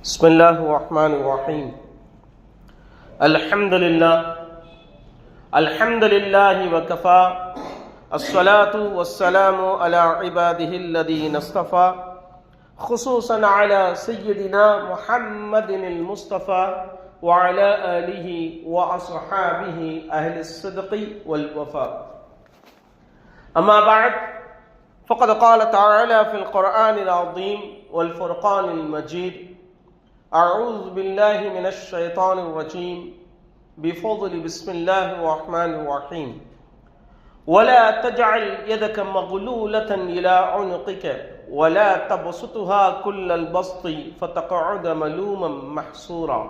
بسم الله الرحمن الرحيم. الحمد لله. الحمد لله وكفى. الصلاة والسلام على عباده الذين اصطفى. خصوصا على سيدنا محمد المصطفى وعلى آله وأصحابه أهل الصدق والوفاء. أما بعد فقد قال تعالى في القرآن العظيم والفرقان المجيد أعوذ بالله من الشيطان الرجيم. بفضل بسم الله الرحمن الرحيم. ولا تجعل يدك مغلولة إلى عنقك ولا تبسطها كل البسط فتقعد ملوما محسورا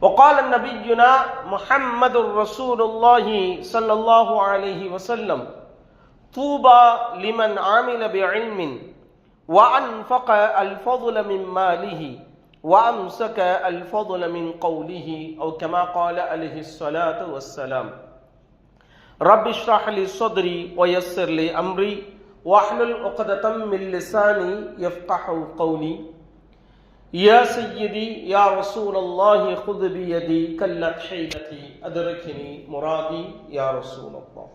وقال نبينا محمد رسول الله صلى الله عليه وسلم طوبى لمن عمل بعلم وأنفق الفضل من ماله وأمسك الفضل من قوله أو كما قال عليه الصلاة والسلام. رب اشرح لي صدري ويسر لي أمري. واحلل عقدة من لساني يفقه قولي. يا سيدي يا رسول الله خذ بيدي كلت حيلتي أدركني مرادي يا رسول الله.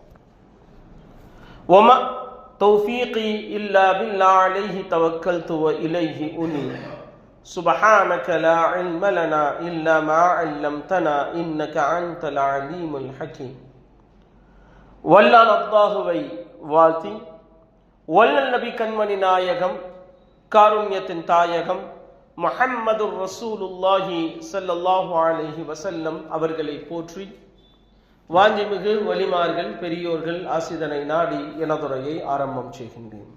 وما توفيقي إلا بالله عليه توكلت وإليه أنيب. سبحانك لا علم لنا إلا ما علمتنا إنك أنت العليم الحكيم வல்லான் அல்லாஹுவை வாழ்த்தி வல்லல் நபி கண்மணி நாயகம் காருண்யத்தின் தாயகம் முஹம்மது ரசூலுல்லாஹி ஸல்லல்லாஹு அலைஹி வஸல்லம் அவர்களை போற்றி வாஞ்சிமிகு வலிமார்கள் பெரியோர்கள் ஆசிதனை நாடி எனதுரையை ஆரம்பம் செய்கின்றேன்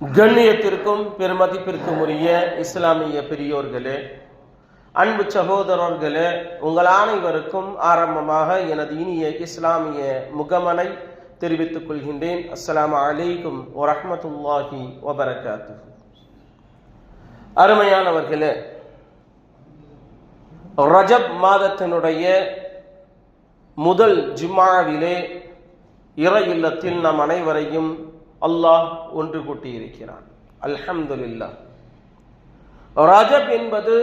கண்ணியத்திற்கும் பெருமதிப்பிற்கும் உரிய இஸ்லாமிய பெரியோர்களே அன்பு சகோதரர்களே உங்கள் அனைவருக்கும் ஆரம்பமாக எனது இனிய இஸ்லாமிய முகமனை தெரிவித்துக் கொள்கின்றேன். அஸ்லாம் அலைக்கும் வரஹ்மத்துல்லாஹி வபரகாத்து அருமையானவர்களே ரஜப் மாதத்தினுடைய முதல் ஜும்மாவிலே இறை இல்லத்தில் நாம் அனைவரையும் அல்லாஹ் ஒன்று கூட்டியிருக்கிறான். அல்ஹம்துல்லா ரஜப் என்பது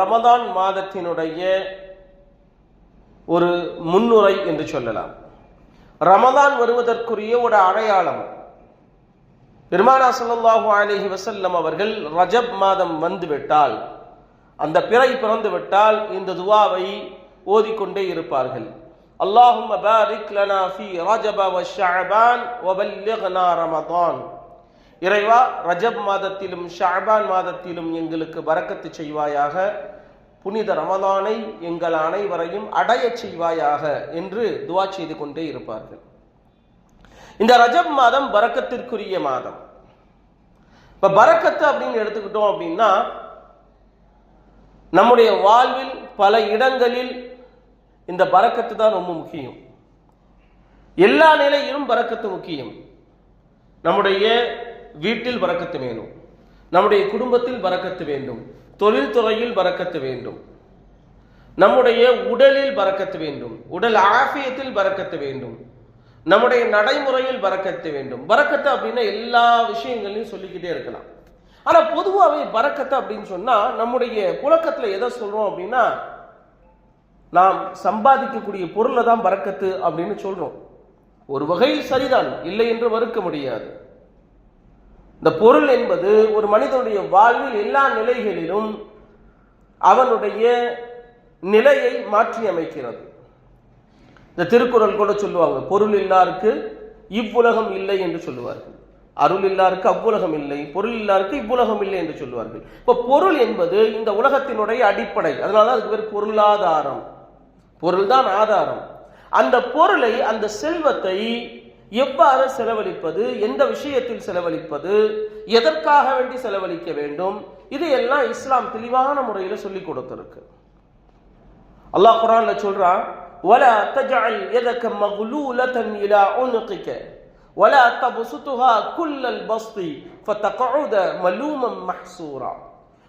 ரமதான் மாதத்தினுடைய ஒரு முன்னுரை என்று சொல்லலாம். ரமதான் வருவதற்குரிய ஒரு அடையாளம். பெருமானா சல்லாஹூ அலஹி வசல்லம் அவர்கள் ரஜப் மாதம் வந்துவிட்டால் அந்த பிறை பிறந்து விட்டால் இந்த துவாவை ஓதிக்கொண்டே இருப்பார்கள். اللهم بارك لنا في رجب وشعبان وبلغنا رمضان இறைவா ரஜப் மாதத்திலும் ஷாபான் மாதத்திலும் எங்களுக்கு பறக்கத்து செய்வாயாக புனித ரமதானை எங்கள் அனைவரையும் அடைய செய்வாயாக என்று துவா செய்து கொண்டே இருப்பார்கள் இந்த ரஜப் மாதம் பறக்கத்திற்குரிய மாதம் இப்ப பறக்கத்து அப்படின்னு எடுத்துக்கிட்டோம் அப்படின்னா நம்முடைய வாழ்வில் பல இடங்களில் இந்த பறக்கத்து தான் ரொம்ப முக்கியம். எல்லா நிலையிலும் பறக்கத்து முக்கியம். நம்முடைய வீட்டில் பறக்கத்து வேணும். நம்முடைய குடும்பத்தில் பறக்கத்து வேண்டும். தொழில்துறையில் பறக்கத்து வேண்டும். நம்முடைய உடலில் பறக்கத்து வேண்டும். உடல் ஆஃபியத்தில் பறக்கத்து வேண்டும். நம்முடைய நடைமுறையில் பறக்கத்து வேண்டும். பறக்கத்து அப்படின்னா எல்லா விஷயங்களையும் சொல்லிக்கிட்டே இருக்கலாம். ஆனா பொதுவாகவே பறக்கத்து அப்படின்னு சொன்னா நம்முடைய புழக்கத்துல எதை சொல்றோம் அப்படின்னா நாம் சம்பாதிக்கக்கூடிய பொருளை தான் பறக்கத்து அப்படின்னு சொல்றோம். ஒரு வகையில் சரிதான் இல்லை என்று மறுக்க முடியாது. இந்த பொருள் என்பது ஒரு மனிதனுடைய வாழ்வில் எல்லா நிலைகளிலும் அவனுடைய நிலையை மாற்றி அமைக்கிறது. இந்த திருக்குறள் கூட சொல்லுவாங்க பொருள் இல்லாருக்கு இவ்வுலகம் இல்லை என்று சொல்லுவார்கள். அருள் இல்லாருக்கு அவ்வுலகம் இல்லை பொருள் இல்லாருக்கு இவ்வுலகம் இல்லை என்று சொல்லுவார்கள். இப்போ பொருள் என்பது இந்த உலகத்தினுடைய அடிப்படை. அதனால அதுக்கு பேர் பொருளாதாரம். பொருள் தான் ஆதாரம் அந்த பொருளை அந்த செல்வத்தை எவ்வாறு செலவழிப்பது எந்த விஷயத்தில் செலவழிப்பது எதற்காக வேண்டி செலவழிக்க வேண்டும் இதையெல்லாம் இஸ்லாம் தெளிவான முறையில் சொல்லி கொடுத்திருக்கு அல்லாஹ் குரான்ல சொல்றான் ولا تجعل يدك مغلولة إلى عنقك ولا تبسطها كل البسط فتقعد ملوما محسورا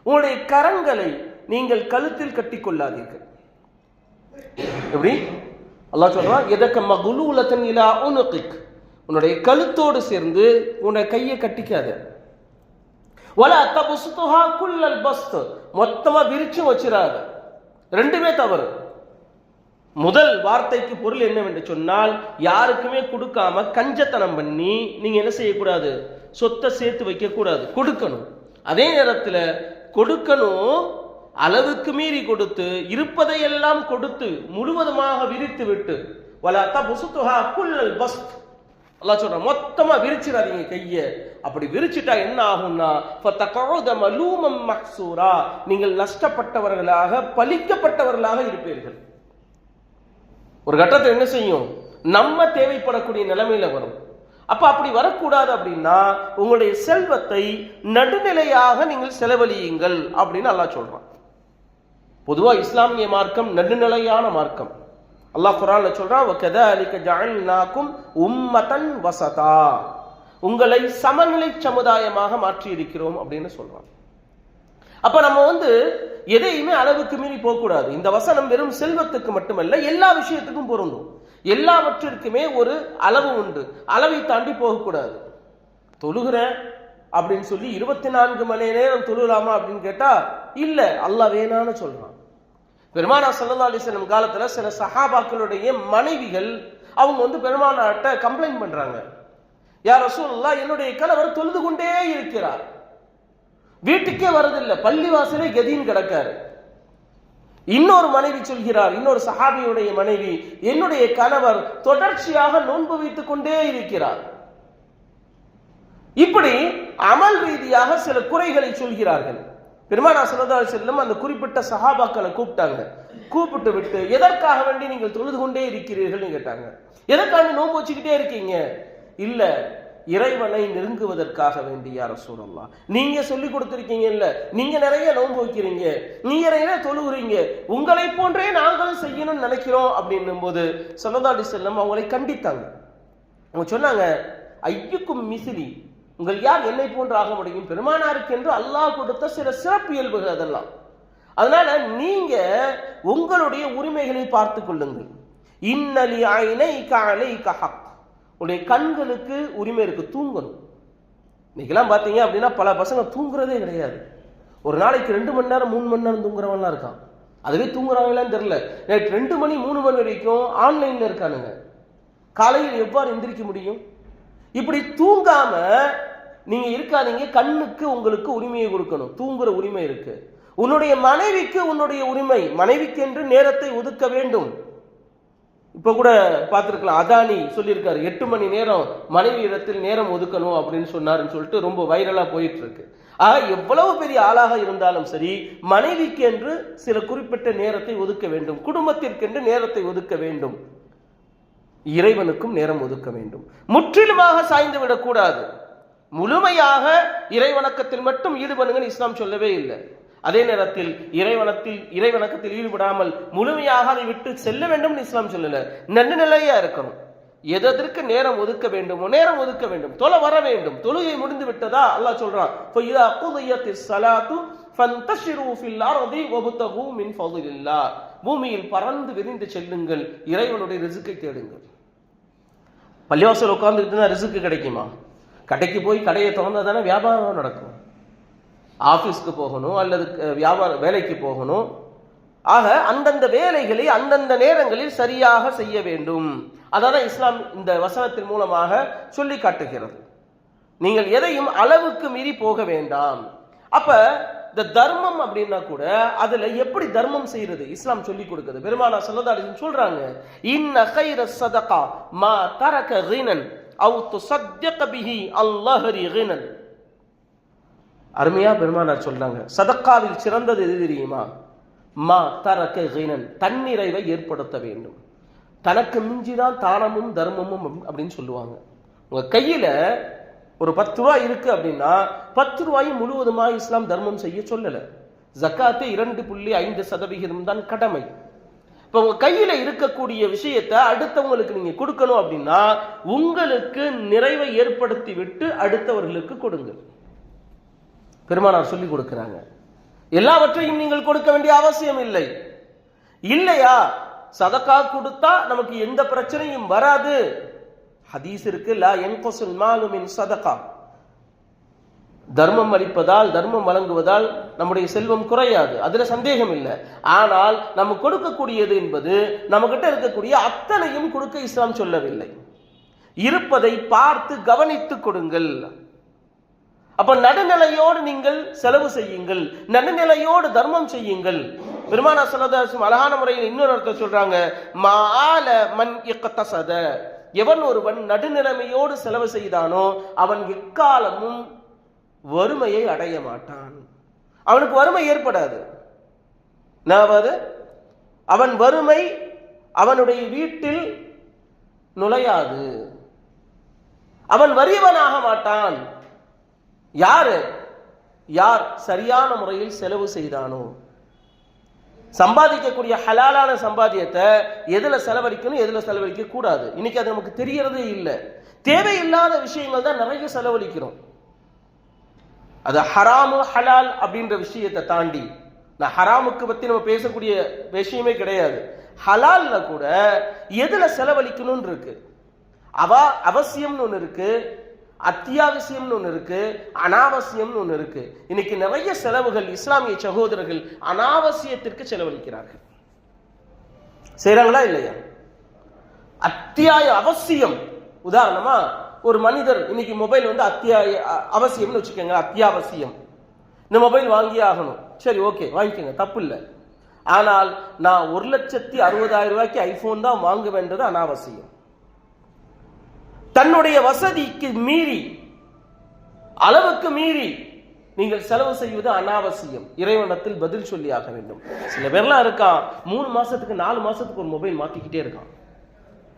உங்களுடைய கரங்களை நீங்கள் கழுத்தில் கட்டிக்கொள்ளாதீர்கள் எப்படி? அல்லாஹ் சொல்றான் எதக்க மகுலூலத்தன் இலா உனுக்கிக். உன்னுடைய கழுத்தோடு சேர்ந்து உன்னை கையை கட்டிக்காத. வல தபுஸ்துஹா குல்லல் பஸ்த். மொத்தமா விரிச்சும் வச்சிடாத ரெண்டுமே தவறு. முதல் வார்த்தைக்கு பொருள் என்னவென்று சொன்னால் யாருக்குமே கொடுக்காம கஞ்சத்தனம் பண்ணி நீங்க என்ன செய்யக்கூடாது? சொத்தை சேர்த்து வைக்க கூடாது கொடுக்கணும். அதே நேரத்துல கொடுக்கணும் அளவுக்கு மீறி கொடுத்து இருப்பதையெல்லாம் கொடுத்து முழுவதுமாக விரித்து விட்டு வல தபுஸ்துஹா குல்லல் பஸ்த். அல்லாஹ் சொல்ற மொத்தமா விரிச்சிடாதீங்க கைய. அப்படி விரிச்சிட்டா என்ன ஆகும்னா ஃபதகஉத மலூமம் மக்சூரா நீங்கள் நஷ்டப்பட்டவர்களாக பலிக்கப்பட்டவர்களாக இருப்பீர்கள். ஒரு கட்டத்தில் என்ன செய்யும்? நம்ம தேவைப்படக்கூடிய நிலைமையில வரும். அப்ப அப்படி வரக்கூடாது அப்படின்னா உங்களுடைய செல்வத்தை நடுநிலையாக நீங்கள் செலவழியுங்கள் அப்படின்னு அல்லாஹ் சொல்றான். பொதுவாக இஸ்லாமிய மார்க்கம் நடுநிலையான மார்க்கம். அல்லாஹ் குரான்ல சொல்றான் வகதாலிக ஜஅல்நாக்கும் உம்மதன் வசதா. உங்களை சமநிலை சமுதாயமாக மாற்றி இருக்கிறோம் அப்படின்னு சொல்றான். அப்ப நம்ம வந்து எதையுமே அளவுக்கு மீறி போகக்கூடாது. இந்த வசனம் வெறும் செல்வத்துக்கு மட்டுமல்ல எல்லா விஷயத்துக்கும் பொருந்தும். எல்லாவற்றிற்குமே ஒரு அளவு உண்டு. அளவை தாண்டி போகக்கூடாது. தொழுகிறேன் அப்படின்னு சொல்லி இருபத்தி நான்கு மணி நேரம் தொழுலாமா அப்படின்னு கேட்டா இல்ல அல்ல வேணான்னு சொல்றான். பெருமானா சல்லா அலிஸ்லம் காலத்துல சில சஹாபாக்களுடைய மனைவிகள் அவங்க வந்து பெருமானாட்ட கம்ப்ளைண்ட் பண்றாங்க. யார் ரசூல்லா என்னுடைய கணவர் தொழுது கொண்டே இருக்கிறார். வீட்டுக்கே வரதில்லை பள்ளிவாசலே கதின்னு கிடக்காரு. இன்னொரு மனைவி சொல்கிறார் இன்னொரு சஹாபியுடைய மனைவி என்னுடைய கணவர் தொடர்ச்சியாக நோன்பு வைத்துக் கொண்டே இருக்கிறார். இப்படி அமல் ரீதியாக சில குறைகளை சொல்கிறார்கள். பெருமானா சல்லா செல்லும் அந்த குறிப்பிட்ட சஹாபாக்களை கூப்பிட்டாங்க. கூப்பிட்டு விட்டு எதற்காக வேண்டி நீங்கள் தொழுது கொண்டே இருக்கிறீர்கள்னு கேட்டாங்க. எதற்காக நோன்பு வச்சுக்கிட்டே இருக்கீங்க? இல்ல இறைவனை நெருங்குவதற்காக வேண்டி யார சொல்லலாம் நீங்க சொல்லி கொடுத்திருக்கீங்கல்ல நீங்க நிறைய நோன்பு வைக்கிறீங்க நீங்க நிறைய தொழுகிறீங்க உங்களை போன்றே நாங்களும் செய்யணும்னு நினைக்கிறோம். அப்படின்னும் போது சல்லதாடி செல்லம் அவங்களை கண்டித்தாங்க. அவங்க சொன்னாங்க ஐயுக்கும் மிசிலி உங்கள் யார் என்னை போன்று ஆக முடியும்? பெருமானாருக்கு என்று அல்லாஹ் கொடுத்த சில சிறப்பு இயல்புகள் அதெல்லாம். அதனால நீங்க உங்களுடைய உரிமைகளை பார்த்து கொள்ளுங்கள். இன்னலி ஐனை காலை கஹக் உடைய கண்களுக்கு உரிமை இருக்கு தூங்கணும். இன்னைக்கெல்லாம் பார்த்தீங்க அப்படின்னா பல பசங்க தூங்குறதே கிடையாது. ஒரு நாளைக்கு ரெண்டு மணி நேரம் மூணு மணி நேரம் தூங்குறவன்லாம் இருக்கான். அதுவே தூங்குறாங்களான்னு தெரியல. நேற்று ரெண்டு மணி மூணு மணி வரைக்கும் ஆன்லைன்ல இருக்கானுங்க. காலையில் எவ்வாறு எந்திரிக்க முடியும்? இப்படி தூங்காம நீங்க இருக்காதீங்க கண்ணுக்கு உங்களுக்கு உரிமையை கொடுக்கணும். தூங்குற உரிமை இருக்கு. உன்னுடைய மனைவிக்கு உன்னுடைய உரிமை. மனைவிக்கு என்று நேரத்தை ஒதுக்க வேண்டும். இப்ப கூட பார்த்துருக்கலாம் அதானி சொல்லியிருக்காரு எட்டு மணி நேரம் மனைவி இடத்தில் நேரம் ஒதுக்கணும் அப்படின்னு சொன்னாருன்னு சொல்லிட்டு ரொம்ப வைரலா போயிட்டு இருக்கு ஆக எவ்வளவு பெரிய ஆளாக இருந்தாலும் சரி மனைவிக்கு என்று சில குறிப்பிட்ட நேரத்தை ஒதுக்க வேண்டும். குடும்பத்திற்கென்று நேரத்தை ஒதுக்க வேண்டும். இறைவனுக்கும் நேரம் ஒதுக்க வேண்டும். முற்றிலுமாக சாய்ந்து விடக்கூடாது. முழுமையாக இறைவணக்கத்தில் மட்டும் ஈடுபடுங்கன்னு இஸ்லாம் சொல்லவே இல்லை. அதே நேரத்தில் இறைவனத்தில் இறைவணக்கத்தில் ஈடுபடாமல் முழுமையாக அதை விட்டு செல்ல வேண்டும் இஸ்லாம் சொல்லல. நடுநிலையா இருக்கணும். எதற்கு நேரம் ஒதுக்க வேண்டும் நேரம் ஒதுக்க வேண்டும். தொலை வர வேண்டும். தொழுகை முடிந்து விட்டதா? அல்லாஹ் சொல்றான் பூமியில் பறந்து விரிந்து செல்லுங்கள். இறைவனுடைய ரிசுக்கை தேடுங்கள். பள்ளிவாசல் உட்கார்ந்துட்டு ரிசுக்கு கிடைக்குமா? கடைக்கு போய் கடையை திறந்தால் தானே வியாபாரம் நடக்கும். ஆஃபீஸ்க்கு போகணும் அல்லது வியாபார வேலைக்கு போகணும். ஆக அந்தந்த வேலைகளை அந்தந்த நேரங்களில் சரியாக செய்ய வேண்டும். அதான் இஸ்லாம் இந்த வசனத்தின் மூலமாக சொல்லி காட்டுகிறது. நீங்கள் எதையும் அளவுக்கு மீறி போக வேண்டாம். அப்ப இந்த தர்மம் அப்படின்னா கூட அதுல எப்படி தர்மம் செய்யறது? இஸ்லாம் சொல்லி கொடுக்குது. பெருமானா சொல்லதாடி சொல்றாங்க இன்ன கைர சதகா மா தரக ரீனன் அவு துசத்தியக பிஹி அல்லாஹரி ரினன் அருமையா பெருமானார் சொல்றாங்க சதக்காவில் சிறந்தது எது தெரியுமா? மா தரக்க கைனன் தன்னிறைவை ஏற்படுத்த வேண்டும். தனக்கு மிஞ்சிதான் தானமும் தர்மமும் அப்படின்னு சொல்லுவாங்க. உங்க கையில ஒரு பத்து ரூபாய் இருக்கு அப்படின்னா பத்து ரூபாயும் முழுவதுமாக இஸ்லாம் தர்மம் செய்ய சொல்லல. ஜக்காத்து இரண்டு புள்ளி ஐந்து சதவிகிதம் தான் கடமை. இப்ப உங்க கையில இருக்கக்கூடிய விஷயத்தை அடுத்தவங்களுக்கு நீங்க கொடுக்கணும் அப்படின்னா உங்களுக்கு நிறைவை ஏற்படுத்தி விட்டு அடுத்தவர்களுக்கு கொடுங்கள் பெருமானார் சொல்லி கொடுக்கிறாங்க. எல்லாவற்றையும் நீங்கள் கொடுக்க வேண்டிய அவசியம் இல்லை. இல்லையா? சதக்கா கொடுத்தா நமக்கு எந்த பிரச்சனையும் வராது. ஹதீஸ் இருக்கு லா என்கொசுல் மாலு மாலுமின் சதகா தர்மம் அளிப்பதால் தர்மம் வழங்குவதால் நம்முடைய செல்வம் குறையாது. அதுல சந்தேகம் இல்லை. ஆனால் நம்ம கொடுக்கக்கூடியது என்பது நம்ம கிட்ட இருக்கக்கூடிய அத்தனையும் கொடுக்க இஸ்லாம் சொல்லவில்லை. இருப்பதை பார்த்து கவனித்து கொடுங்கள். அப்ப நடுநிலையோடு நீங்கள் செலவு செய்யுங்கள். நடுநிலையோடு தர்மம் செய்யுங்கள். பெருமானா சொல்லதாசும் அழகான முறையில் இன்னொரு அர்த்தம் சொல்றாங்க. மால மன் இக்கத்தசத எவன் ஒருவன் நடுநிலைமையோடு செலவு செய்தானோ அவன் எக்காலமும் வறுமையை அடைய மாட்டான். அவனுக்கு வறுமை ஏற்படாது. அதாவது அவன் வறுமை அவனுடைய வீட்டில் நுழையாது. அவன் வறியவனாக மாட்டான். யாரு? யார் சரியான முறையில் செலவு செய்தானோ? சம்பாதிக்கக்கூடிய ஹலாலான சம்பாத்தியத்தை எதுல செலவழிக்கணும் எதுல செலவழிக்க கூடாது இன்னைக்கு அது நமக்கு தெரியறதே இல்லை. தேவையில்லாத விஷயங்கள் தான் நிறைய செலவழிக்கிறோம். அது ஹராமு ஹலால் அப்படின்ற விஷயத்தை தாண்டி. நான் ஹராமுக்கு பத்தி நம்ம பேசக்கூடிய விஷயமே கிடையாது. ஹலால்ல கூட எதில் செலவழிக்கணும்னு இருக்கு? அவ அவசியம்னு ஒன்று இருக்கு. அத்தியாவசியம்னு ஒன்று இருக்கு. அனாவசியம்னு ஒன்று இருக்கு. இன்னைக்கு நிறைய செலவுகள் இஸ்லாமிய சகோதரர்கள் அனாவசியத்திற்கு செலவழிக்கிறார்கள். செய்கிறாங்களா இல்லையா? அத்தியாய அவசியம். உதாரணமா ஒரு மனிதர் இன்னைக்கு மொபைல் வந்து அத்தியாய அவசியம்னு வச்சுக்கோங்க அத்தியாவசியம். இந்த மொபைல் வாங்கியே ஆகணும். சரி ஓகே வாங்கிக்கோங்க தப்பு இல்லை ஆனால் நான் ஒரு லட்சத்தி அறுபதாயிரம் ரூபாய்க்கு ஐபோன் தான் வாங்க வேண்டது அனாவசியம். தன்னுடைய வசதிக்கு மீறி அளவுக்கு மீறி நீங்கள் செலவு செய்வது அனாவசியம். இறைவனத்தில் பதில் சொல்லி ஆக வேண்டும். சில பேர்லாம் இருக்கான் மூணு மாசத்துக்கு நாலு மாசத்துக்கு ஒரு மொபைல் மாத்திக்கிட்டே இருக்கான்.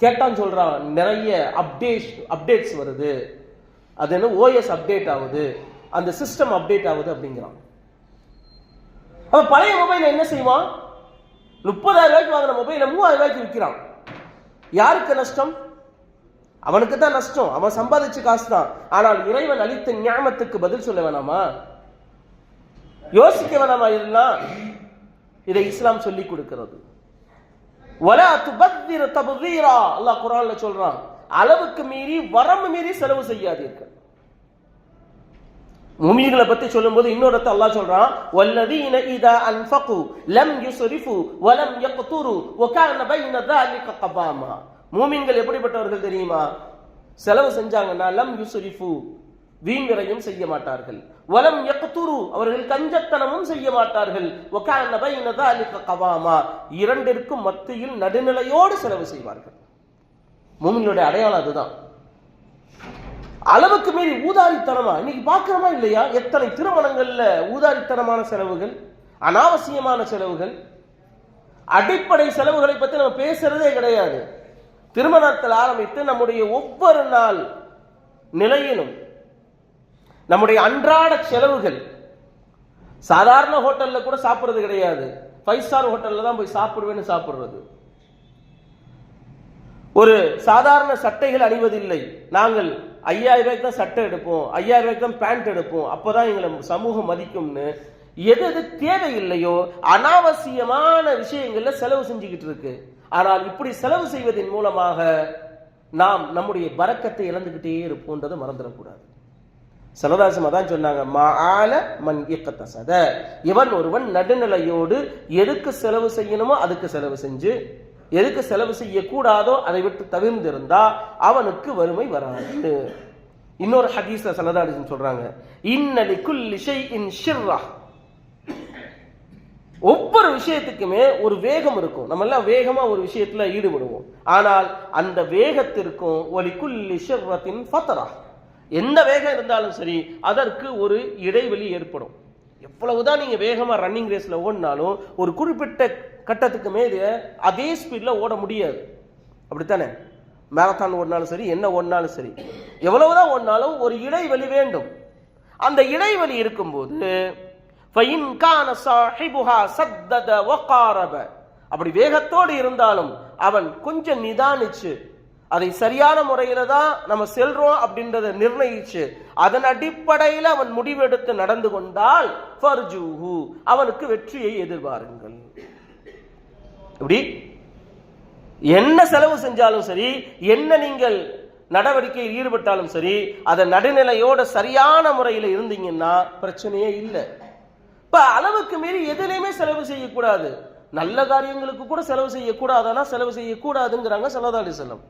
கேட்டான்னு சொல்கிறான் நிறைய அப்டேட் அப்டேட்ஸ் வருது. அது என்ன ஓஎஸ் அப்டேட் ஆகுது. அந்த சிஸ்டம் அப்டேட் ஆகுது அப்படிங்கிறான். அவன் பழைய மொபைல் என்ன செய்வான்? முப்பதாயிரம் ரூபாய்க்கு வாங்கின மொபைலை மூவாயிரம் ரூபாய்க்கு விற்கிறான் யாருக்கு நஷ்டம்? அவனுக்கு தான் நஷ்டம். அவன் சம்பாதிச்ச காசு தான் ஆனால் இறைவன் அளித்த ஞாபகத்துக்கு பதில் சொல்ல வேணாமா? யோசிக்க வேணாமா இதெல்லாம்? இதை இஸ்லாம் சொல்லி கொடுக்கிறது. வலா துபத்திர தபுதீரா. அல்லாஹ் குரான்ல சொல்றான் அளவுக்கு மீறி வரம்பு மீறி செலவு செய்யாதீர்கள். முமீன்களை பத்தி சொல்லும்போது இன்னொரு இடத்த அல்லாஹ் சொல்றான் வல்லதீன இதா அன்ஃபகு லம் யுஸ்ரிஃபு வலம் யக்துரு வகான பைன தாலிக கபாமா. மூமின்கள் எப்படிப்பட்டவர்கள் தெரியுமா? செலவு செஞ்சாங்கன்னா லம் யுஸ்ரிஃபு வீண் விரையும் செய்ய மாட்டார்கள். வலம் யக்துரு அவர்கள் கஞ்சத்தனமும் செய்ய மாட்டார்கள். ஒக்கான பைனதா கவாமா இரண்டிற்கும் மத்தியில் நடுநிலையோடு செலவு செய்வார்கள். மூமினுடைய அடையாளம் அதுதான். அளவுக்கு மீறி ஊதாரித்தனமா? இன்னைக்கு பார்க்குறோமா இல்லையா? எத்தனை திருமணங்கள்ல ஊதாரித்தனமான செலவுகள் அனாவசியமான செலவுகள்? அடிப்படை செலவுகளை பற்றி நம்ம பேசுறதே கிடையாது. திருமணத்தில் ஆரம்பித்து நம்முடைய ஒவ்வொரு நாள் நிலையிலும் நம்முடைய அன்றாட செலவுகள். சாதாரண ஹோட்டல்ல கூட சாப்பிடுறது கிடையாது. ஃபைவ் ஸ்டார் ஹோட்டல்ல தான் போய் சாப்பிடுவேன்னு சாப்பிடுறது. ஒரு சாதாரண சட்டைகள் அணிவதில்லை. நாங்கள் ஐயாயிரம் ரூபாய்க்கு தான் சட்டை எடுப்போம் ஐயாயிரம் ரூபாய்க்கு தான் பேண்ட் எடுப்போம். அப்போதான் எங்களை சமூகம் மதிக்கும்னு. எது எது தேவையில்லையோ அனாவசியமான விஷயங்கள்ல செலவு செஞ்சுக்கிட்டு இருக்கு. ஆனால் இப்படி செலவு செய்வதன் மூலமாக நாம் நம்முடைய பறக்கத்தை இழந்துகிட்டே இருப்போன்றதை மறந்துடக்கூடாது. சலதாசம் தான் சொன்னாங்க. மால மன் இக்கத்தசத இவன் ஒருவன் நடுநிலையோடு எதுக்கு செலவு செய்யணுமோ அதுக்கு செலவு செஞ்சு எதுக்கு செலவு செய்யக்கூடாதோ அதை விட்டு தவிர்ந்திருந்தா அவனுக்கு வறுமை வராது. இன்னொரு ஹதீஸ்ல சலதாடிசன் சொல்றாங்க. இன்னலி குல்லிஷை இன் ஷிர்ரா. ஒவ்வொரு விஷயத்துக்குமே ஒரு வேகம் இருக்கும். நம்ம எல்லாம் வேகமா ஒரு விஷயத்துல ஈடுபடுவோம். ஆனால் அந்த வேகத்திற்கும் ஒலி குல்லி ஃபத்தரா எந்த வேகம் இருந்தாலும் சரி அதற்கு ஒரு இடைவெளி ஏற்படும். எவ்வளவுதான் நீங்கள் வேகமாக ரன்னிங் ரேஸில் ஓடினாலும் ஒரு குறிப்பிட்ட கட்டத்துக்கு மேலே அதே ஸ்பீடில் ஓட முடியாது. அப்படித்தானே? மேரத்தான் ஓடினாலும் சரி என்ன ஓடினாலும் சரி. எவ்வளவுதான் ஓடினாலும் ஒரு இடைவெளி வேண்டும். அந்த இடைவெளி இருக்கும்போது அப்படி வேகத்தோடு இருந்தாலும் அவன் கொஞ்சம் நிதானிச்சு அதை சரியான முறையில தான் நம்ம செல்றோம் அப்படின்றத நிர்ணயிச்சு அதன் அடிப்படையில் அவன் முடிவெடுத்து நடந்து கொண்டால் ஃபர்ஜூஹு அவனுக்கு வெற்றியை எதிர்பாருங்கள். இப்படி என்ன செலவு செஞ்சாலும் சரி என்ன நீங்கள் நடவடிக்கையில் ஈடுபட்டாலும் சரி அதை நடுநிலையோட சரியான முறையில் இருந்தீங்கன்னா பிரச்சனையே இல்லை. இப்ப அளவுக்கு மீறி எதுலையுமே செலவு செய்யக்கூடாது. நல்ல காரியங்களுக்கு கூட செலவு செய்யக்கூடாதுன்னா செலவு செய்யக்கூடாதுங்கிறாங்க சல்லா செல்லம்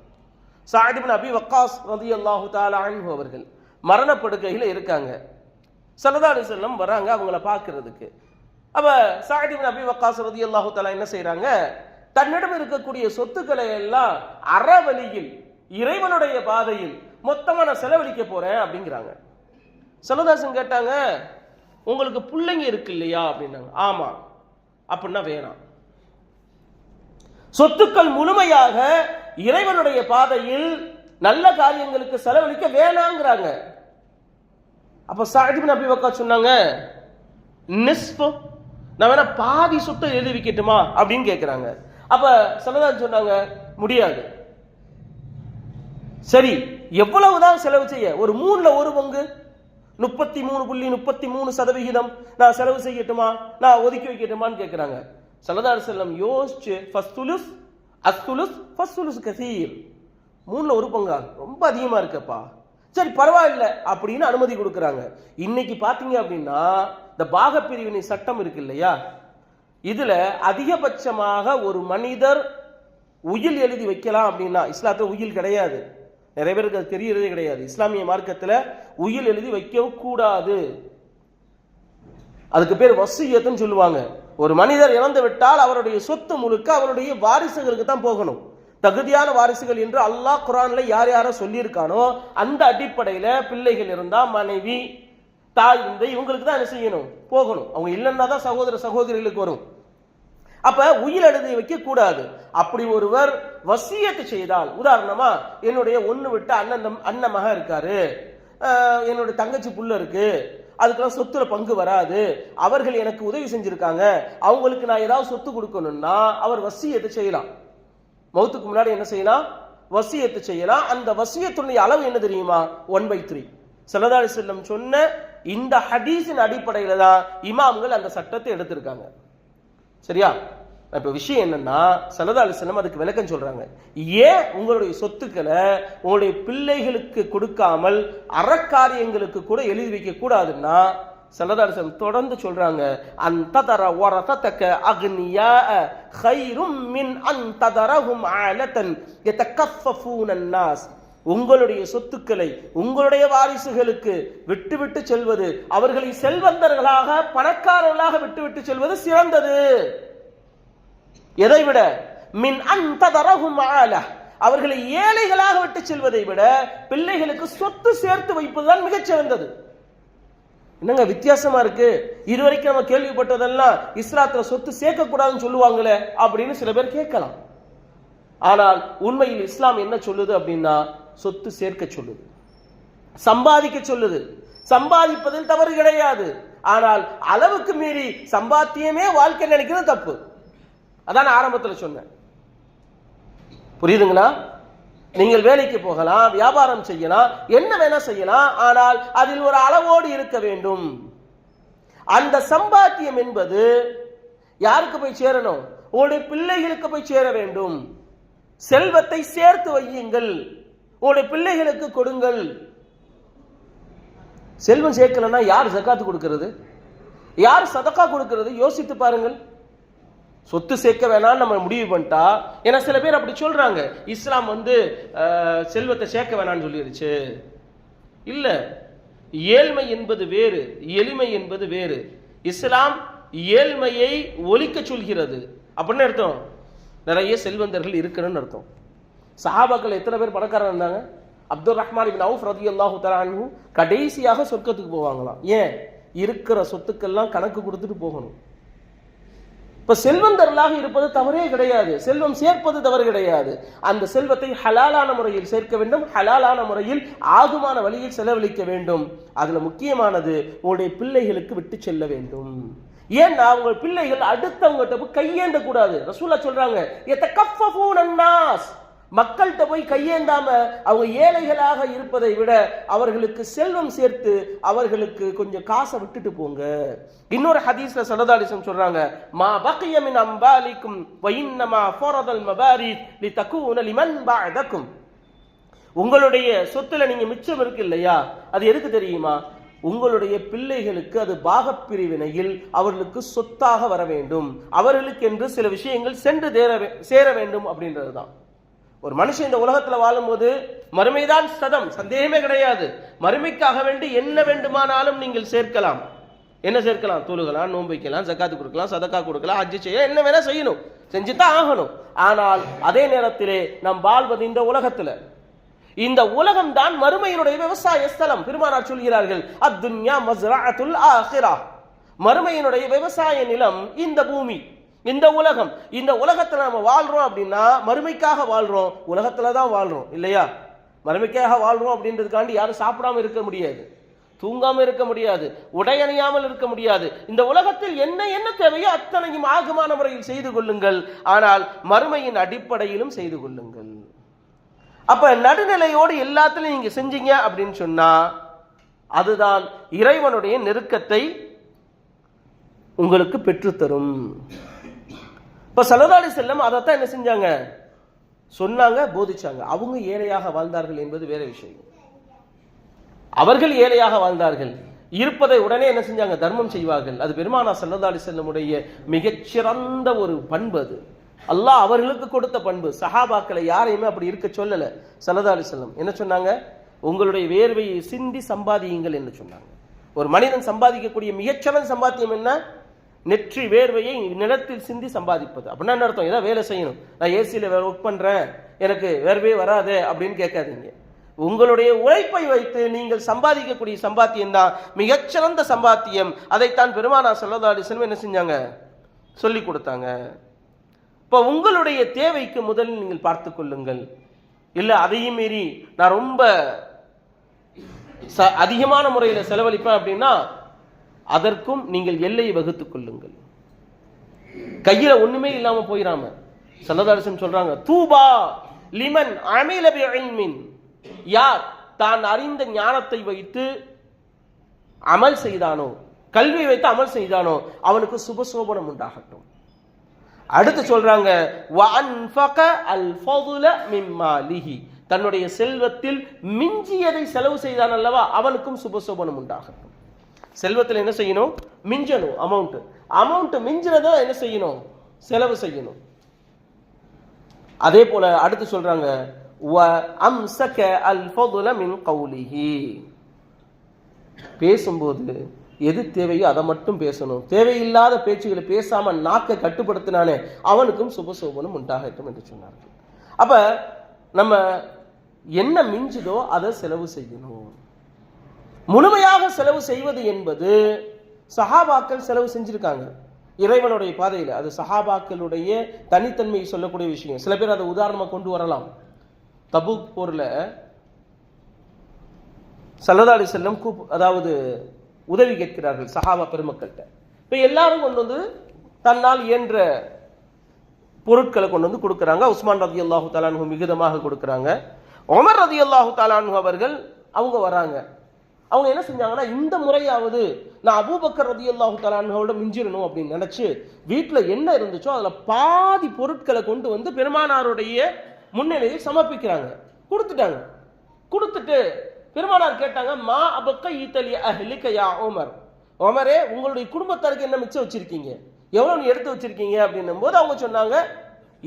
சாஹிபின் அபி வக்காஸ் ரதி அல்லாஹு தாலான் அவர்கள் மரணப்படுக்கையில் இருக்காங்க. சல்லா அலி செல்லம் வராங்க அவங்கள பார்க்கறதுக்கு. அப்ப சாஹிபின் அபி வக்காஸ் ரதி அல்லாஹு தாலா என்ன செய்கிறாங்க தன்னிடம் இருக்கக்கூடிய சொத்துக்களை எல்லாம் அறவழியில் இறைவனுடைய பாதையில் மொத்தமா நான் செலவழிக்க போறேன் அப்படிங்கிறாங்க. செல்லதாசன் கேட்டாங்க உங்களுக்கு பிள்ளைங்க இருக்கு இல்லையா? அப்படின்னாங்க. ஆமா. அப்படின்னா வேணாம். சொத்துக்கள் முழுமையாக இறைவனுடைய பாதையில் நல்ல காரியங்களுக்கு செலவழிக்க வேணாங்கிறாங்க. அப்ப சாஹிபின் அபி வக்கா சொன்னாங்க நிஸ்பு நான் வேணா பாதி சொத்தை எழுதி வைக்கட்டுமா? அப்படின்னு கேட்கிறாங்க அப்ப சலதான் சொன்னாங்க முடியாது. சரி எவ்வளவுதான் செலவு செய்ய ஒரு மூணுல ஒரு பங்கு முப்பத்தி மூணு புள்ளி முப்பத்தி மூணு சதவிகிதம் நான் செலவு செய்யட்டுமா? நான் ஒதுக்கி வைக்கட்டுமான்னு கேட்கிறாங்க சலதார் செல்லம் யோசிச்சு ஃபஸ்துலுஸ் அஸ்துலுஸ் ஃபஸ்துலுஸ் கசீர். மூணில் ஒரு பங்கா? ரொம்ப அதிகமாக இருக்குப்பா. சரி பரவாயில்ல அப்படின்னு அனுமதி கொடுக்குறாங்க. இன்னைக்கு பார்த்தீங்க அப்படின்னா இந்த பாகப்பிரிவினை சட்டம் இருக்கு இல்லையா? இதில் அதிகபட்சமாக ஒரு மனிதர் உயில் எழுதி வைக்கலாம் அப்படின்னா இஸ்லாத்தில் உயில் கிடையாது. நிறைய பேருக்கு அது தெரியறதே கிடையாது. இஸ்லாமிய மார்க்கத்தில் உயில் எழுதி வைக்கவும் கூடாது அதுக்கு பேர் வசியத்துன்னு சொல்லுவாங்க. ஒரு மனிதர் இறந்து விட்டால் அவருடைய சொத்து முழுக்க அவருடைய வாரிசுகளுக்கு தான் போகணும். தகுதியான வாரிசுகள் என்று அல்லாஹ் குரான்ல யார் யாரை சொல்லியிருக்கானோ அந்த அடிப்படையில் பிள்ளைகள் இருந்தால் மனைவி தாய் இந்த இவங்களுக்கு தான் என்ன செய்யணும்? போகணும். அவங்க இல்லைன்னா தான் சகோதர சகோதரிகளுக்கு வரும். அப்ப உயிர் எழுதி வைக்க கூடாது. அப்படி ஒருவர் வசியத்து செய்தால் உதாரணமா என்னுடைய ஒன்று விட்டு அண்ணன் தம்- அண்ணன் மகன் இருக்காரு என்னுடைய தங்கச்சி புள்ள இருக்கு அதுக்கெல்லாம் சொத்துல பங்கு வராது. அவர்கள் எனக்கு உதவி செஞ்சிருக்காங்க. அவங்களுக்கு நான் ஏதாவது சொத்து கொடுக்கணும்னா அவர் வசியத்தை செய்யலாம். மௌத்துக்கு முன்னாடி என்ன செய்யலாம்? வசியத்து செய்யலாம். அந்த வசியத்துடைய அளவு என்ன தெரியுமா? One by three. சல்லதாரி செல்லம் சொன்ன இந்த ஹதீஸின் அடிப்படையில தான் இமாம்கள் அந்த சட்டத்தை எடுத்திருக்காங்க. சரியா? இப்போ விஷயம் என்னன்னா சல்லதா அலிஸ்லாம் அதுக்கு விளக்கம் சொல்றாங்க. ஏன் உங்களுடைய சொத்துக்களை உங்களுடைய பிள்ளைகளுக்கு கொடுக்காமல் அறக்காரியங்களுக்கு கூட எழுதி வைக்க கூடாதுன்னா சல்லதா அலிஸ்லாம் தொடர்ந்து சொல்றாங்க அந்த தர வரதத்தக்க அக்னியா ஹைரும் மின் அந்த தரகும் ஆலத்தன் யதகஃபஃபூன நாஸ் உங்களுடைய சொத்துக்களை உங்களுடைய வாரிசுகளுக்கு விட்டுவிட்டு செல்வது அவர்களை செல்வந்தர்களாக பணக்காரர்களாக விட்டுவிட்டு செல்வது சிறந்தது. எதை விட மின் அந்த தரகும் அவர்களை ஏழைகளாக விட்டு செல்வதை விட பிள்ளைகளுக்கு சொத்து சேர்த்து வைப்பதுதான் மிகச்சிறந்தது. என்னங்க வித்தியாசமா இருக்கு? இதுவரைக்கும் நம்ம கேள்விப்பட்டதெல்லாம் இஸ்லாத்துல சொத்து சேர்க்கக்கூடாதுன்னு சொல்லுவாங்களே அப்படின்னு சில பேர் கேட்கலாம். ஆனால் உண்மையில் இஸ்லாம் என்ன சொல்லுது அப்படின்னா சொத்து சேர்க்க சொல்லுது. சம்பாதிக்க சொல்லுது. சம்பாதிப்பதில் தவறு கிடையாது. ஆனால் அளவுக்கு மீறி சம்பாத்தியமே வாழ்க்கை நினைக்கிறது தப்பு. அதான் நான் ஆரம்பத்துல சொன்னேன். புரியுதுங்களா? நீங்கள் வேலைக்கு போகலாம் வியாபாரம் செய்யலாம் என்ன வேணா செய்யலாம் ஆனால் அதில் ஒரு அளவோடு இருக்க வேண்டும். அந்த சம்பாத்தியம் என்பது யாருக்கு போய் சேரணும்? உங்களுடைய பிள்ளைகளுக்கு போய் சேர வேண்டும். செல்வத்தை சேர்த்து வையுங்கள். உங்களுடைய பிள்ளைகளுக்கு கொடுங்கள். செல்வம் சேர்க்கலன்னா யார் ஜக்காத்து கொடுக்கிறது? யார் சதக்கா கொடுக்கிறது? யோசித்து பாருங்கள். சொத்து சேர்க்க வேணாம்னு நம்ம முடிவு பண்ணிட்டா ஏன்னா சில பேர் அப்படி சொல்றாங்க. இஸ்லாம் வந்து செல்வத்தை சேர்க்க வேணாம்னு சொல்லிருச்சு. இல்லை. ஏழ்மை என்பது வேறு எளிமை என்பது வேறு. இஸ்லாம் ஏழ்மையை ஒழிக்க சொல்கிறது. அப்படின்னு அர்த்தம். நிறைய செல்வந்தர்கள் இருக்கணும்னு அர்த்தம். சஹாபாக்கள் எத்தனை பேர் பணக்காரர் இருந்தாங்க? அப்துல் ரஹ்மான் இபின் அவுஃப் ரதியல்லாஹு தஆலா கடைசியாக சொர்க்கத்துக்கு போவாங்களாம். ஏன்? இருக்கிற சொத்துக்கெல்லாம் கணக்கு கொடுத்துட்டு போகணும். இப்ப செல்வந்தர்களாக இருப்பது தவறே கிடையாது. செல்வம் சேர்ப்பது தவறு கிடையாது. அந்த செல்வத்தை ஹலாலான முறையில் சேர்க்க வேண்டும். ஹலாலான முறையில் ஆகுமான வழியில் செலவழிக்க வேண்டும். அதுல முக்கியமானது உங்களுடைய பிள்ளைகளுக்கு விட்டு செல்ல வேண்டும். ஏன்னா உங்கள் பிள்ளைகள் அடுத்தவங்ககிட்ட கையேந்த கூடாது. ரசூலா சொல்றாங்க மக்கள்கிட்ட போய் கையேந்தாம அவங்க ஏழைகளாக இருப்பதை விட அவர்களுக்கு செல்வம் சேர்த்து அவர்களுக்கு கொஞ்சம் காசை விட்டுட்டு போங்க. இன்னொரு ஹதீஸ்ல சல்லதாலிசம் சொல்றாங்க மா பக்கியமின் அம்பாலிக்கும் வைன்னமா போரதல் மபாரி லி தக்கூன லிமன் பஅதக்கும். உங்களுடைய சொத்துல நீங்க மிச்சம் இருக்கு இல்லையா? அது எதுக்கு தெரியுமா? உங்களுடைய பிள்ளைகளுக்கு அது பாகப்பிரிவினையில் அவர்களுக்கு சொத்தாக வர வேண்டும். அவர்களுக்கு என்று சில விஷயங்கள் சென்று வே- சேர வேண்டும் அப்படின்றது தான் ஒரு மனுஷன் இந்த உலகத்தில் வாழும்போது மறுமைதான் சதம் சந்தேகமே கிடையாது. மறுமைக்காக வேண்டி என்ன வேண்டுமானாலும் நீங்கள் சேர்க்கலாம். என்ன சேர்க்கலாம்? தொழுகலாம் நோன்பு வைக்கலாம் ஜக்காத்து கொடுக்கலாம் சதக்கா கொடுக்கலாம் ஹஜ்ஜு செய்ய என்ன வேணா செய்யணும். செஞ்சு தான் ஆகணும். ஆனால் அதே நேரத்திலே நாம் வாழ்வது இந்த உலகத்தில். இந்த உலகம் தான் மறுமையினுடைய விவசாய ஸ்தலம். பெருமானார் சொல்கிறார்கள் அத்துன்யா மஸ்ரா ஆஹிரா. மறுமையினுடைய விவசாய நிலம் இந்த பூமி. இந்த உலகம் இந்த உலகத்தில் நம்ம வாழ்றோம் அப்படின்னா மறுமைக்காக வாழ்றோம் உலகத்துல தான் வாழ்றோம் இல்லையா? மறுமைக்காக வாழ்றோம் அப்படின்றதுக்காண்டி யாரும் சாப்பிடாம இருக்க முடியாது. தூங்காம இருக்க முடியாது. உடையணியாமல் இருக்க முடியாது. இந்த உலகத்தில் என்ன என்ன தேவையோ அத்தனையும் ஆகுமான முறையில் செய்து கொள்ளுங்கள். ஆனால் மறுமையின் அடிப்படையிலும் செய்து கொள்ளுங்கள். அப்ப நடுநிலையோடு எல்லாத்துலயும் நீங்க செஞ்சீங்க அப்படின்னு சொன்னா அதுதான் இறைவனுடைய நெருக்கத்தை உங்களுக்கு பெற்றுத்தரும். இப்ப சலதாடி செல்லம் அதைத்தான் என்ன செஞ்சாங்க? சொன்னாங்க போதிச்சாங்க. அவங்க ஏழையாக வாழ்ந்தார்கள் என்பது வேற விஷயம். அவர்கள் ஏழையாக வாழ்ந்தார்கள். இருப்பதை உடனே என்ன செஞ்சாங்க? தர்மம் செய்வார்கள். அது பெருமானா சல்லதாலி செல்லமுடைய மிகச்சிறந்த ஒரு பண்பு அது. அல்லாஹ் அவர்களுக்கு கொடுத்த பண்பு. சஹாபாக்களை யாரையுமே அப்படி இருக்க சொல்லல. சல்லதாலி செல்லம் என்ன சொன்னாங்க? உங்களுடைய வேர்வையை சிந்தி சம்பாதியுங்கள் என்று சொன்னாங்க. ஒரு மனிதன் சம்பாதிக்கக்கூடிய மிகச்சிறந்த சம்பாத்தியம் என்ன? நெற்றி வேர்வையை நிலத்தில் சிந்தி சம்பாதிப்பது. அப்படின்னா என்ன அர்த்தம்? ஏதாவது வேலை செய்யணும். நான் ஏசியில் ஒர்க் பண்ணுறேன் எனக்கு வேர்வே வராது அப்படின்னு கேட்காதீங்க. உங்களுடைய உழைப்பை வைத்து நீங்கள் சம்பாதிக்கக்கூடிய சம்பாத்தியம் தான் மிகச்சிறந்த சம்பாத்தியம். அதைத்தான் பெருமானா செல்லதாடி செல்வம் என்ன செஞ்சாங்க? சொல்லி கொடுத்தாங்க. இப்போ உங்களுடைய தேவைக்கு முதலில் நீங்கள் பார்த்து கொள்ளுங்கள். இல்லை அதையும் மீறி நான் ரொம்ப ச- அதிகமான முறையில் செலவழிப்பேன் அப்படின்னா அதற்கும் நீங்கள் எல்லையை வகுத்துக் கொள்ளுங்கள். கையில ஒண்ணுமே இல்லாம போயிடாம சல்லதாரிசன் சொல்றாங்க தூபா லிமன் அமில யார் தான் அறிந்த ஞானத்தை வைத்து அமல் செய்தானோ கல்வியை வைத்து அமல் செய்தானோ அவனுக்கு சுபசோபனம் உண்டாகட்டும். அடுத்து சொல்றாங்க தன்னுடைய செல்வத்தில் மிஞ்சியதை செலவு செய்தான் அல்லவா அவனுக்கும் சுபசோபனம் உண்டாகட்டும். செல்வத்தில் என்ன செய்யணும்? மிஞ்சணும் அமௌண்ட் அமௌண்ட் மிஞ்சினதா என்ன செய்யணும்? செலவு செய்யணும். அதே போல அடுத்து சொல்றாங்க வ மின் பேசும்போது எது தேவையோ அதை மட்டும் பேசணும். தேவையில்லாத பேச்சுகளை பேசாம நாக்கை கட்டுப்படுத்தினானே அவனுக்கும் சுபசோபனும் உண்டாகட்டும் என்று சொன்னார்கள். அப்ப நம்ம என்ன மிஞ்சுதோ அதை செலவு செய்யணும். முழுமையாக செலவு செய்வது என்பது சஹாபாக்கள் செலவு செஞ்சிருக்காங்க. இறைவனுடைய பாதையில். அது சஹாபாக்களுடைய தனித்தன்மையை சொல்லக்கூடிய விஷயம். சில பேர் அதை உதாரணமாக கொண்டு வரலாம். தபூக் போரில் சல்லதாடி செல்லம் கூப் அதாவது உதவி கேட்கிறார்கள் சஹாபா பெருமக்கள்கிட்ட. இப்போ எல்லாரும் கொண்டு வந்து தன்னால் இயன்ற பொருட்களை கொண்டு வந்து கொடுக்குறாங்க. உஸ்மான் ரதி அல்லாஹு தாலானு மிகுதமாக கொடுக்குறாங்க. ஒமர் ரதி அல்லாஹு தாலானு அவர்கள் அவங்க வராங்க. அவங்க என்ன செஞ்சாங்கன்னா இந்த முறையாவது நான் அபூபக்கர் ரதி அல்லாஹு தலான்களோட மிஞ்சிடணும் அப்படின்னு நினைச்சு வீட்டில் என்ன இருந்துச்சோ அதில் பாதி பொருட்களை கொண்டு வந்து பெருமானாருடைய முன்னிலையில் சமர்ப்பிக்கிறாங்க. கொடுத்துட்டாங்க. கொடுத்துட்டு பெருமானார் கேட்டாங்க மா அபக்க ஈத்தலி அஹ்லிக யா ஓமர். ஓமரே உங்களுடைய குடும்பத்தாருக்கு என்ன மிச்சம் வச்சிருக்கீங்க? எவ்வளோ நீ எடுத்து வச்சிருக்கீங்க? அப்படின்னும் போது அவங்க சொன்னாங்க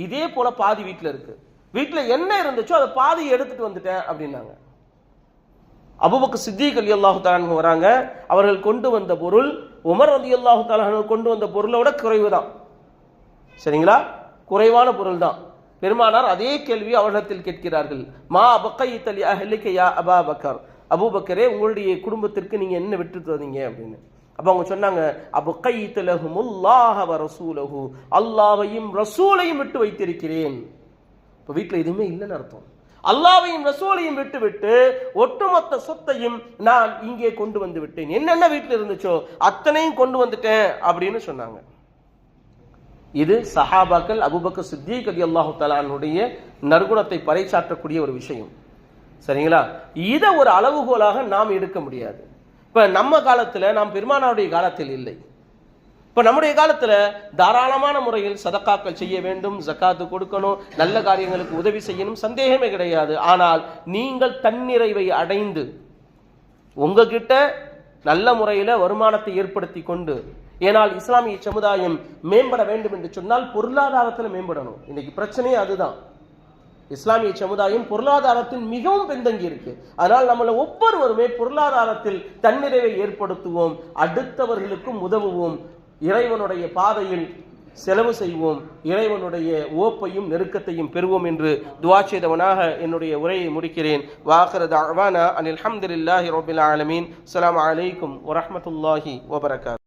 இதே போல பாதி வீட்டில் இருக்கு. வீட்டில் என்ன இருந்துச்சோ அதை பாதி எடுத்துட்டு வந்துட்டேன் அப்படின்னாங்க. அபுபக்கு சித்திக் அலி அல்லாஹு தாலானு வராங்க. அவர்கள் கொண்டு வந்த பொருள் உமர் அலி அல்லாஹு தாலானு கொண்டு வந்த பொருளோட குறைவு தான். சரிங்களா? குறைவான பொருள் தான். பெருமானார் அதே கேள்வி அவர்களிடத்தில் கேட்கிறார்கள். மா அபக்கை அலி அஹ்லிக யா அபா பக்கர் அபுபக்கரே உங்களுடைய குடும்பத்திற்கு நீங்கள் என்ன விட்டு தந்தீங்க அப்படின்னு. அப்ப அவங்க சொன்னாங்க அபக்கைத் லஹுமுல்லாஹ வ ரசூலையும் விட்டு வைத்திருக்கிறேன். இப்ப வீட்டில் எதுவுமே இல்லைன்னு அர்த்தம். அல்லாவையும் ரசூலையும் விட்டு விட்டு ஒட்டுமொத்த சொத்தையும் நான் இங்கே கொண்டு வந்து விட்டேன். என்னென்ன வீட்டில் இருந்துச்சோ அத்தனையும் கொண்டு வந்துட்டேன் அப்படின்னு சொன்னாங்க. இது சஹாபாக்கள் அபுபக்க சித்திக் அதி அல்லாஹு தலானுடைய நற்குணத்தை பறைச்சாற்றக்கூடிய ஒரு விஷயம். சரிங்களா? இதை ஒரு அளவுகோலாக நாம் எடுக்க முடியாது. இப்போ நம்ம காலத்தில் நாம் பெருமானாருடைய காலத்தில் இல்லை. இப்போ நம்முடைய காலத்தில் தாராளமான முறையில் சதக்காக்கள் செய்ய வேண்டும் ஜக்காத்து கொடுக்கணும் நல்ல காரியங்களுக்கு உதவி செய்யணும் சந்தேகமே கிடையாது. ஆனால் நீங்கள் தன்னிறைவை அடைந்து உங்ககிட்ட நல்ல முறையில் வருமானத்தை ஏற்படுத்தி கொண்டு ஏனால் இஸ்லாமிய சமுதாயம் மேம்பட வேண்டும் என்று சொன்னால் பொருளாதாரத்தில் மேம்படணும். இன்னைக்கு பிரச்சனையே அதுதான். இஸ்லாமிய சமுதாயம் பொருளாதாரத்தில் மிகவும் பின்தங்கி இருக்கு. அதனால் நம்மளை ஒவ்வொருவருமே பொருளாதாரத்தில் தன்னிறைவை ஏற்படுத்துவோம் அடுத்தவர்களுக்கும் உதவுவோம் இறைவனுடைய பாதையில் செலவு செய்வோம் இறைவனுடைய ஓப்பையும் நெருக்கத்தையும் பெறுவோம் என்று துவா செய்தவனாக என்னுடைய உரையை முடிக்கிறேன். வாஹர அனில் ஹம்துலில்லாஹி ரோபில் ஆலமீன். அலாம் அலைக்கும் வரமத்துல்லாஹி வபரகாத்